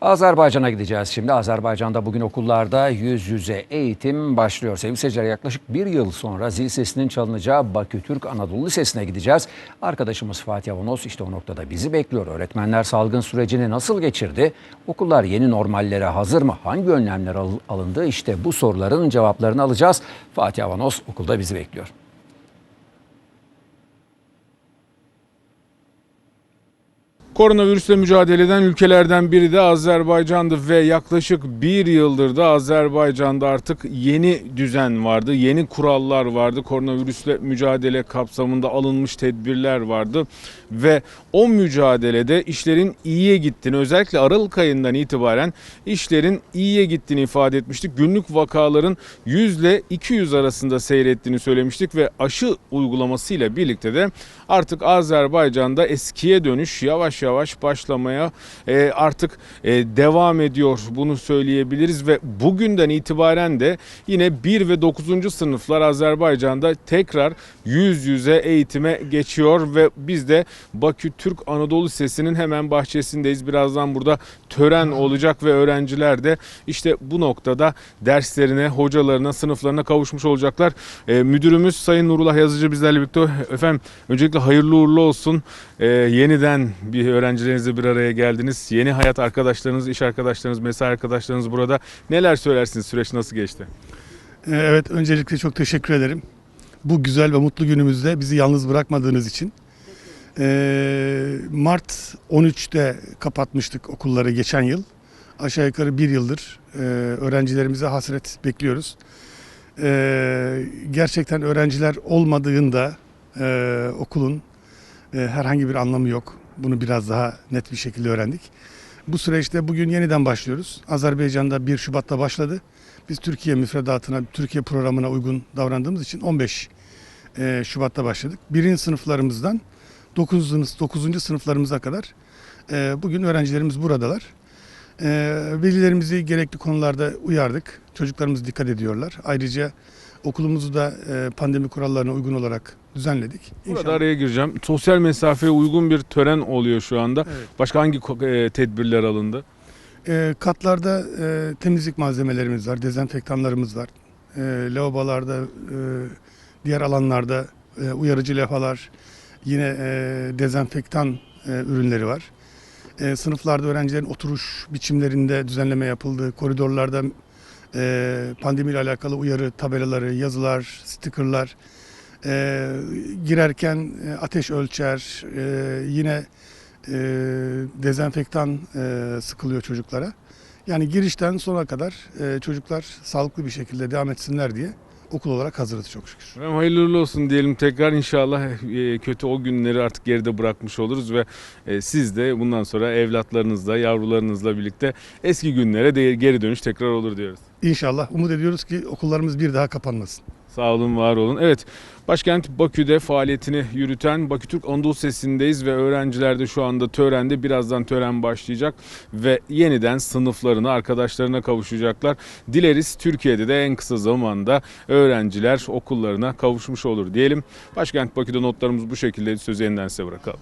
Azerbaycan'a gideceğiz şimdi. Azerbaycan'da bugün okullarda yüz yüze eğitim başlıyor. Sevgili seyirciler yaklaşık bir yıl sonra zil sesinin çalınacağı Bakü Türk Anadolu Lisesi'ne gideceğiz. Arkadaşımız Fatih Avanos işte o noktada bizi bekliyor. Öğretmenler salgın sürecini nasıl geçirdi? Okullar yeni normallere hazır mı? Hangi önlemler al- alındı? İşte bu soruların cevaplarını alacağız. Fatih Avanos okulda bizi bekliyor. Koronavirüsle mücadeleden ülkelerden biri de Azerbaycan'dı ve yaklaşık bir yıldır da Azerbaycan'da artık yeni düzen vardı, yeni kurallar vardı. Koronavirüsle mücadele kapsamında alınmış tedbirler vardı ve o mücadelede işlerin iyiye gittiğini, özellikle Aralık ayından itibaren işlerin iyiye gittiğini ifade etmiştik. Günlük vakaların 100 ile 200 arasında seyrettiğini söylemiştik ve aşı uygulamasıyla birlikte de artık Azerbaycan'da eskiye dönüş yavaş yavaş başlamaya e, artık e, devam ediyor. Bunu söyleyebiliriz ve bugünden itibaren de yine 1 ve 9. sınıflar Azerbaycan'da tekrar yüz yüze eğitime geçiyor ve biz de Bakü Türk Anadolu Lisesi'nin hemen bahçesindeyiz. Birazdan burada tören olacak ve öğrenciler de işte bu noktada derslerine, hocalarına, sınıflarına kavuşmuş olacaklar. E, müdürümüz Sayın Nurullah Yazıcı bizlerle birlikte. Efendim öncelikle hayırlı uğurlu olsun. E, yeniden bir öğrencilerinizle bir araya geldiniz. Yeni hayat arkadaşlarınız, iş arkadaşlarınız, mesai arkadaşlarınız burada. Neler söylersiniz? Süreç nasıl geçti? Ee, Evet, öncelikle çok teşekkür ederim. Bu güzel ve mutlu günümüzde bizi yalnız bırakmadığınız için. Ee, Mart 13'te kapatmıştık okulları geçen yıl. Aşağı yukarı bir yıldır e, öğrencilerimize hasret bekliyoruz. Ee, gerçekten öğrenciler olmadığında e, okulun e, herhangi bir anlamı yok. Bunu biraz daha net bir şekilde öğrendik. Bu süreçte bugün yeniden başlıyoruz. Azerbaycan'da 1 Şubat'ta başladı. Biz Türkiye müfredatına, Türkiye programına uygun davrandığımız için 15 e, Şubat'ta başladık. Birinci sınıflarımızdan 9. 9. sınıflarımıza kadar e, bugün öğrencilerimiz buradalar. E, Velilerimizi gerekli konularda uyardık. Çocuklarımız dikkat ediyorlar. Ayrıca okulumuzu da e, pandemi kurallarına uygun olarak düzenledik. Burada İnşallah- araya gireceğim. Sosyal mesafeye uygun bir tören oluyor şu anda. Evet. Başka hangi e, tedbirler alındı? E, katlarda e, temizlik malzemelerimiz var, dezenfektanlarımız var. E, lavabolarda, e, diğer alanlarda e, uyarıcı levhalar, yine e, dezenfektan e, ürünleri var. E, sınıflarda öğrencilerin oturuş biçimlerinde düzenleme yapıldı. Koridorlarda e, pandemiyle alakalı uyarı tabelaları, yazılar, stikerler. E, girerken e, ateş ölçer, e, yine e, dezenfektan e, sıkılıyor çocuklara. Yani girişten sona kadar e, çocuklar sağlıklı bir şekilde devam etsinler diye okul olarak hazırız çok şükür. Efendim hayırlı olsun diyelim tekrar. İnşallah e, kötü o günleri artık geride bırakmış oluruz ve e, siz de bundan sonra evlatlarınızla, yavrularınızla birlikte eski günlere geri dönüş tekrar olur diyoruz. İnşallah umut ediyoruz ki okullarımız bir daha kapanmasın. Sağ olun, var olun. Evet, başkent Bakü'de faaliyetini yürüten Bakü Türk Anadolu Sesi'ndeyiz ve öğrenciler de şu anda törende. Birazdan tören başlayacak ve yeniden sınıflarına, arkadaşlarına kavuşacaklar. Dileriz Türkiye'de de en kısa zamanda öğrenciler okullarına kavuşmuş olur diyelim. Başkent Bakü'de notlarımız bu şekilde sözü yeniden size bırakalım.